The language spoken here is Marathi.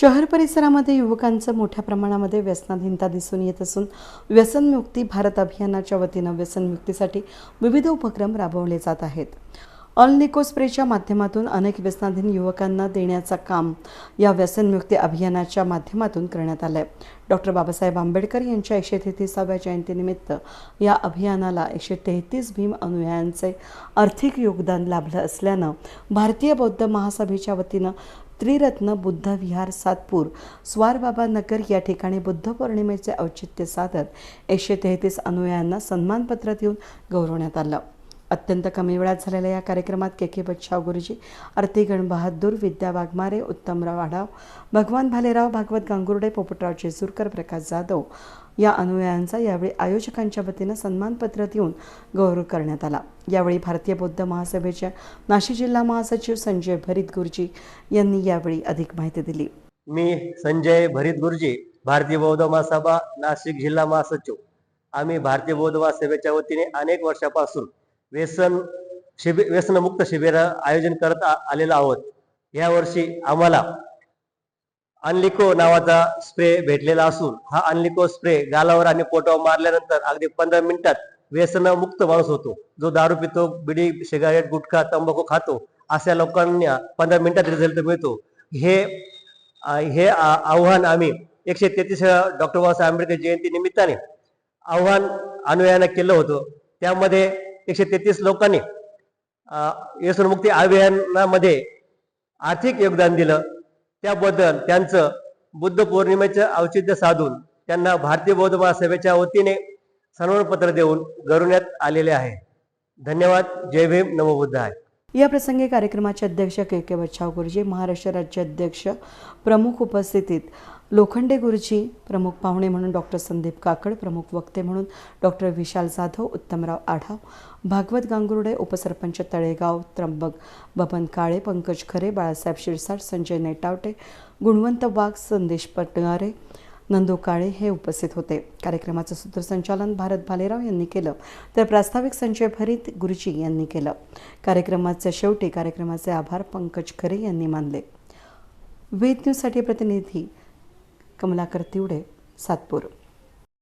शहर परिसरामध्ये युवकांचं मोठ्या प्रमाणामध्ये व्यसनाधीनता दिसून येत असून व्यसनमुक्ती भारत अभियानाच्या वतीनं व्यसनमुक्तीसाठी विविध उपक्रम राबवले जात आहेत. अल निको स्प्रेच्या माध्यमातून अनेक व्यसनाधीन युवकांना देण्याचं काम या व्यसनमुक्ती अभियानाच्या माध्यमातून करण्यात आलं आहे डॉक्टर बाबासाहेब आंबेडकर यांच्या एकशे तेहतीसाव्या जयंतीनिमित्त या अभियानाला एकशे तेहतीस भीम अनुयायांचे आर्थिक योगदान लाभलं असल्यानं भारतीय बौद्ध महासभेच्या वतीनं त्रिरत्न बुद्ध विहार सातपूर स्वारबाबा नगर या ठिकाणी बुद्ध पौर्णिमेचे औचित्य साधत एकशे तेहतीस अनुयायांना सन्मानपत्र देऊन गौरवण्यात आलं. अत्यंत कमी वेळात झालेल्या या कार्यक्रमात के के बच्छाव गुरुजी आरतीगण बहादूर विद्या वाघमारे उत्तमराव आढाव भगवान भालेराव भागवत गांगुर्डे पोपटराव जेजूरकर प्रकाश जाधव या अनुयायांचा यावेळी आयोजकांच्या वतीनं सन्मानपत्र देऊन गौरव करण्यात आला. यावेळी भारतीय बौद्ध महासभेचे नाशिक जिल्हा महासचिव संजय भरित गुरुजी यांनी यावेळी अधिक माहिती दिली. मी संजय भरित गुरुजी भारतीय बौद्ध महासभा नाशिक जिल्हा महासचिव. आम्ही भारतीय बौद्ध महासभेच्या वतीने अनेक वर्षापासून व्यसन शिबिर व्यसनमुक्त शिबिर आयोजन करत आलेलो आहोत. या वर्षी आम्हाला अनलिको नावाचा स्प्रे भेटलेला असून हा अनलिको स्प्रे गालावर आणि पोटावर मारल्यानंतर अगदी पंधरा मिनिटात व्यसनमुक्त माणूस होतो. जो दारू पितो बिडी सिगारेट गुटखा तंबाखू खातो अशा लोकांना पंधरा मिनिटात रिझल्ट मिळतो. हे हे आव्हान आम्ही एकशे तेहतीस डॉक्टर बाबासाहेब आंबेडकर जयंती निमित्ताने आव्हान अनुयायांना केलं होतं. त्यामध्ये एकशे तेहतीस लोकांनी व्यसनमुक्ती अभियानामध्ये आर्थिक योगदान दिलं. त्याबद्दल त्यांचं बुद्ध पौर्णिमेचं औचित्य साधून त्यांना भारतीय बौद्ध महासभेच्या वतीने सन्मानपत्र देऊन गौरवण्यात आलेले आहे. धन्यवाद. जय भीम. नमोबुद्ध आहे या प्रसंगी कार्यक्रमाचे अध्यक्ष के के बच्छाव गुरुजी महाराष्ट्र राज्य अध्यक्ष प्रमुख उपस्थितीत लोखंडे गुरुजी प्रमुख पाहुणे म्हणून डॉक्टर संदीप काकड प्रमुख वक्ते म्हणून डॉक्टर विशाल जाधव उत्तमराव आढाव भागवत गांगुर्डे उपसरपंच तळेगाव त्र्यंबक बबन काळे पंकज खरे बाळासाहेब शिरसाट संजय नेटावटे गुणवंत वाघ संदेश पटगारे नंदू काळे हे उपस्थित होते. कार्यक्रमाचं सूत्रसंचालन भारत भालेराव यांनी केलं. तर प्रास्ताविक संचय भरीत गुरुजी यांनी केलं. कार्यक्रमाच्या शेवटी कार्यक्रमाचे आभार पंकज खरे यांनी मानले. वेद न्यूजसाठी प्रतिनिधी कमलाकर तिवडे सातपूर.